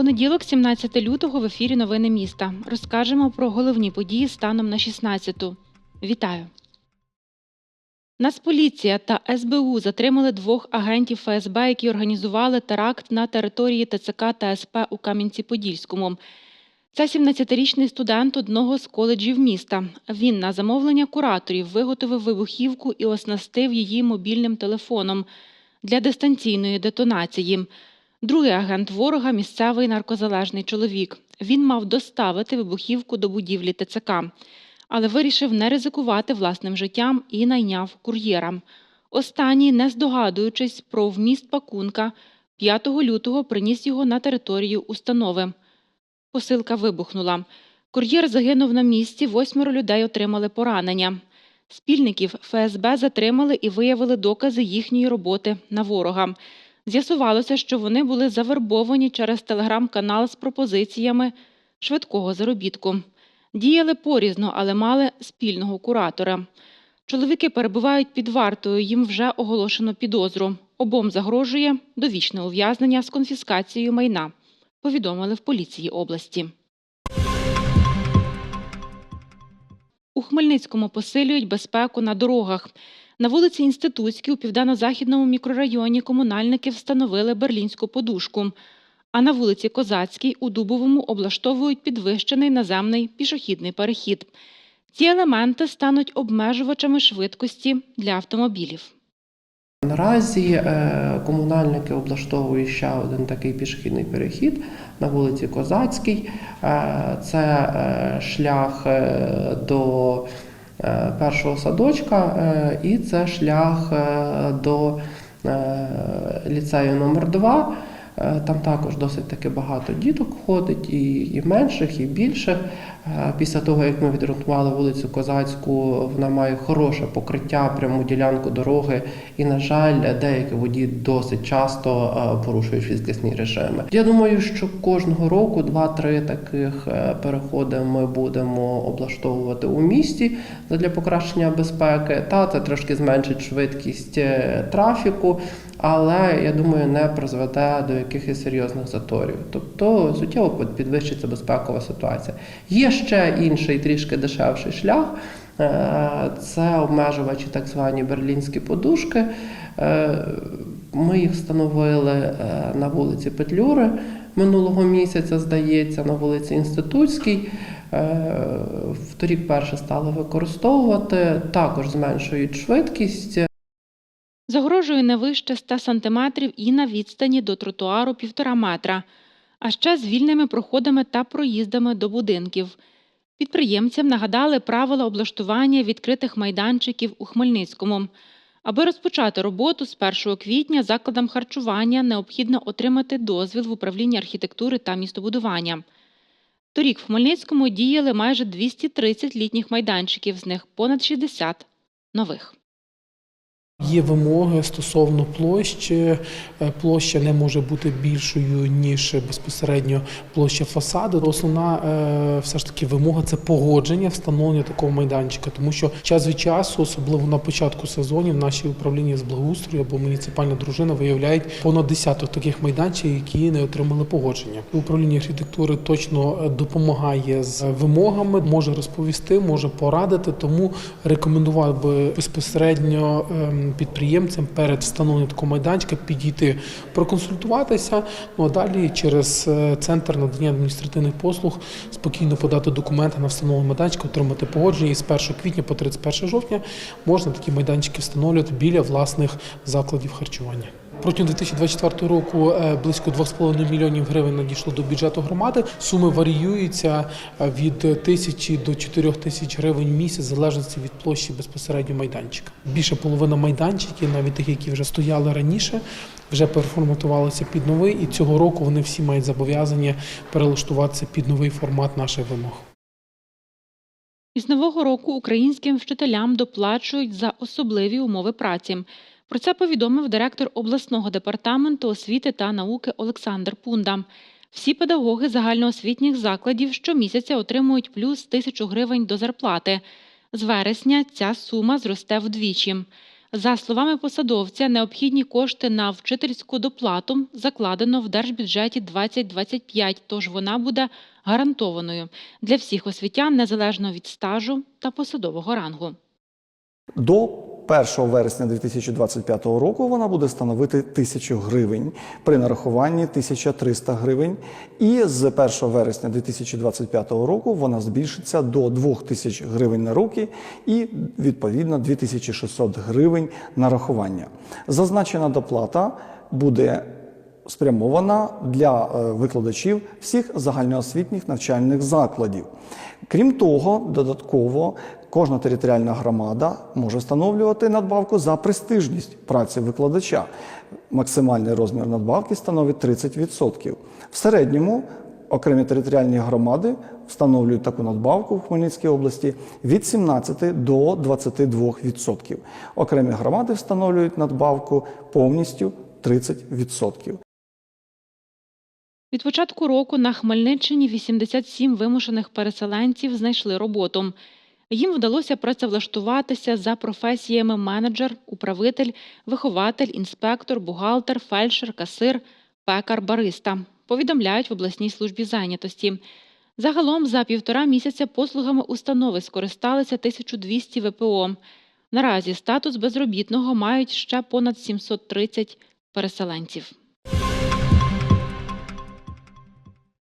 Понеділок, 17 лютого, в ефірі Новини міста. Розкажемо про головні події станом на 16-ту. Вітаю! Нацполіція та СБУ затримали двох агентів ФСБ, які організували теракт на території ТЦК та СП у Кам'янці-Подільському. Це 17-річний студент одного з коледжів міста. Він на замовлення кураторів виготовив вибухівку і оснастив її мобільним телефоном для дистанційної детонації. Другий агент ворога місцевий наркозалежний чоловік. Він мав доставити вибухівку до будівлі ТЦК, але вирішив не ризикувати власним життям і найняв кур'єра. Останній, не здогадуючись про вміст пакунка, 5 лютого приніс його на територію установи. Посилка вибухнула. Кур'єр загинув на місці, восьмеро людей отримали поранення. Спільників ФСБ затримали і виявили докази їхньої роботи на ворога. З'ясувалося, що вони були завербовані через телеграм-канал з пропозиціями швидкого заробітку. Діяли порізно, але мали спільного куратора. Чоловіки перебувають під вартою, їм вже оголошено підозру. Обом загрожує довічне ув'язнення з конфіскацією майна, повідомили в поліції області. У Хмельницькому посилюють безпеку на дорогах. На вулиці Інститутській у південно-західному мікрорайоні комунальники встановили берлінську подушку. А на вулиці Козацькій у Дубовому облаштовують підвищений наземний пішохідний перехід. Ці елементи стануть обмежувачами швидкості для автомобілів. Наразі е, комунальники облаштовують ще один такий пішохідний перехід на вулиці Козацькій. Е, Це е, шлях до першого садочка, і це шлях до ліцею номер 2 Е, Там також досить таки багато діток ходить, і, і менших, і більших. Е, Після того, як ми відремонтували вулицю Козацьку, вона має хороше покриття, пряму ділянку дороги. І, на жаль, деякі водії досить часто е, порушують швидкісні режими. Я думаю, що кожного року два-три таких е, переходи ми будемо облаштовувати у місті для покращення безпеки. Та це трошки зменшить швидкість е, трафіку але я думаю, не призведе до якихось серйозних заторів. Тобто суттєво підвищиться безпекова ситуація. Є ще інший трішки дешевший шлях. е, Це обмежувачі так звані берлінські подушки. Е, Ми їх встановили е, на вулиці Петлюри минулого місяця, здається, на вулиці Інститутській. Вторік перше стали використовувати, також зменшують швидкість. Загрожує не вище 100 сантиметрів і на відстані до тротуару півтора метра, а ще з вільними проходами та проїздами до будинків. Підприємцям нагадали правила облаштування відкритих майданчиків у Хмельницькому. Аби розпочати роботу з 1 квітня закладам харчування необхідно отримати дозвіл в управлінні архітектури та містобудування. Торік в Хмельницькому діяли майже 230 літніх майданчиків, з них понад 60 нових. Є вимоги стосовно площі. Е, Площа не може бути більшою ніж безпосередньо площа фасаду. Основна е, все ж таки вимога це погодження встановлення такого майданчика, тому що час від часу, особливо на початку сезонів, наші управління з благоустрою або муніципальна дружина виявляють понад десяток таких майданчиків, які не отримали погодження. Управління архітектури точно е, допомагає з вимогами, може розповісти, може порадити. Тому рекомендував би безпосередньо ем, підприємцям перед встановленням такого майданчика підійти проконсультуватися. Ну а далі через е, центр надання адміністративних послуг спокійно подати документи на встановлення майданчика, отримати погодження. І з 1 квітня по 31 жовтня можна такі майданчики встановлювати біля власних закладів харчування. Протягом 2024 року е, близько 2,5 мільйонів гривень надійшло до бюджету громади. Суми варіюються е, від тисячі до 4 тисяч гривень в місяць, в залежності від площі безпосередньо майданчика. Більше половина майданчиків, навіть тих, які вже стояли раніше, вже переформатувалися під новий, і цього року вони всі мають зобов'язання перелаштуватися під новий формат наших вимог. Із нового року українським вчителям доплачують за особливі умови праці. Про це повідомив директор обласного департаменту освіти та науки Олександр Пунда. Всі педагоги загальноосвітніх закладів щомісяця отримують плюс тисячу гривень до зарплати. З вересня ця сума зросте вдвічі. За словами посадовця, необхідні кошти на вчительську доплату закладено в держбюджеті 2025, тож вона буде гарантованою для всіх освітян незалежно від стажу та посадового рангу. До 1 вересня 2025 року вона буде становити 1000 гривень при нарахуванні 1300 гривень. І з 1 вересня 2025 року вона збільшиться до 2000 гривень на руки і відповідно 2600 гривень нарахування. Зазначена доплата буде спрямована для е, викладачів всіх загальноосвітніх навчальних закладів. Крім того, додатково кожна територіальна громада може встановлювати надбавку за престижність праці викладача. Максимальний розмір надбавки становить 30%. В середньому окремі територіальні громади встановлюють таку надбавку в Хмельницькій області від 17 до 22%. Окремі громади встановлюють надбавку повністю 30%. Від початку року на Хмельниччині 87 вимушених переселенців знайшли роботу. Їм вдалося працевлаштуватися за професіями менеджер, управитель, вихователь, інспектор, бухгалтер, фельдшер, касир, пекар, бариста. Повідомляють в обласній службі зайнятості. Загалом за півтора місяця послугами установи скористалися 1200 ВПО. Наразі статус безробітного мають ще понад 730 переселенців.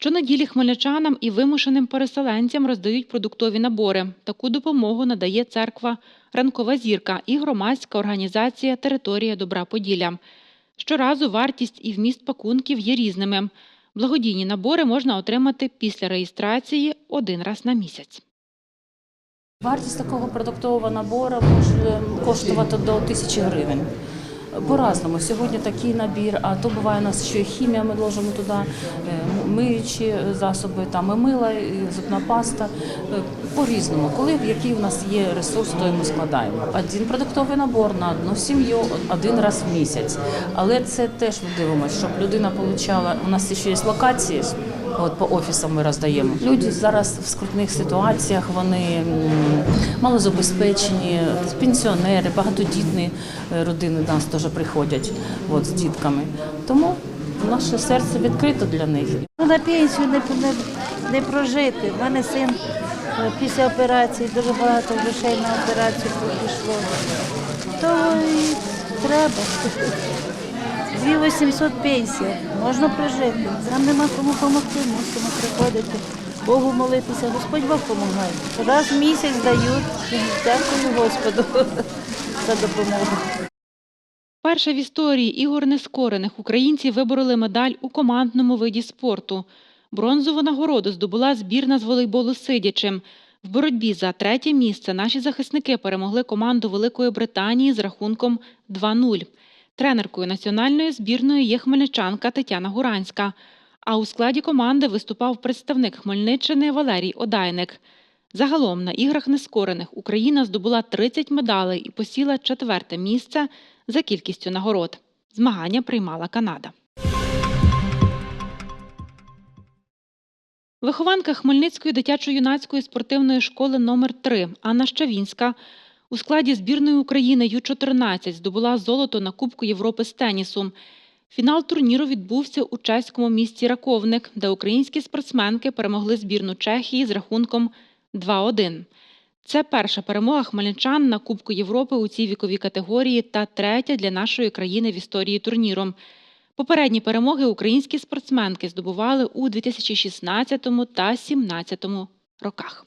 Щонеділі хмельничанам і вимушеним переселенцям роздають продуктові набори. Таку допомогу надає церква Ранкова зірка і громадська організація Територія Добра Поділля. Щоразу вартість і вміст пакунків є різними. Благодійні набори можна отримати після реєстрації один раз на місяць. Вартість такого продуктового набору може коштувати до тисячі гривень. По-разному. Сьогодні такий набір, а то буває у нас й хімія, ми ложимо туди, е, миючі засоби, там і мила, і зубна паста. Е, По-різному. Коли в який у нас є ресурс, то ми складаємо. Один продуктовий набор на одну сім'ю один раз в місяць. Але це теж ми дивимося, щоб людина отримала. У нас ще є локації. От по офісам ми роздаємо. Люди зараз в скрутних ситуаціях, вони малозабезпечені, пенсіонери, багатодітні е, родини до нас теж приходять от, з дітками. Тому наше серце відкрито для них. Ну, на пенсію не, не, не прожити. У мене син е, після операції дуже багато грошей на операцію пішло. То і треба. 2800 пенсія. Можна прожити. Нам нема кому допомогти, мусимо приходити. Богу молитися, Господь Бог допомагає. Раз в місяць дають. Дякую Господу за допомогу. Перше в історії ігор нескорених українці вибороли медаль у командному виді спорту. Бронзову нагороду здобула збірна з волейболу сидячим. В боротьбі за третє місце наші захисники перемогли команду Великої Британії з рахунком 2-0. Тренеркою національної збірної є хмельничанка Тетяна Гуранська. А у складі команди виступав представник Хмельниччини Валерій Одайник. Загалом на іграх нескорених Україна здобула 30 медалей і посіла четверте місце за кількістю нагород. Змагання приймала Канада. Вихованка Хмельницької дитячо-юнацької спортивної школи номер 3 Анна Щавінська у складі збірної України Ю-14 здобула золото на Кубку Європи з тенісу. Фінал турніру відбувся у чеському місті Раковник, де українські спортсменки перемогли збірну Чехії з рахунком 2-1. Це перша перемога хмельничан на Кубку Європи у цій віковій категорії та третя для нашої країни в історії турніру. Попередні перемоги українські спортсменки здобували у 2016 та 2017 роках.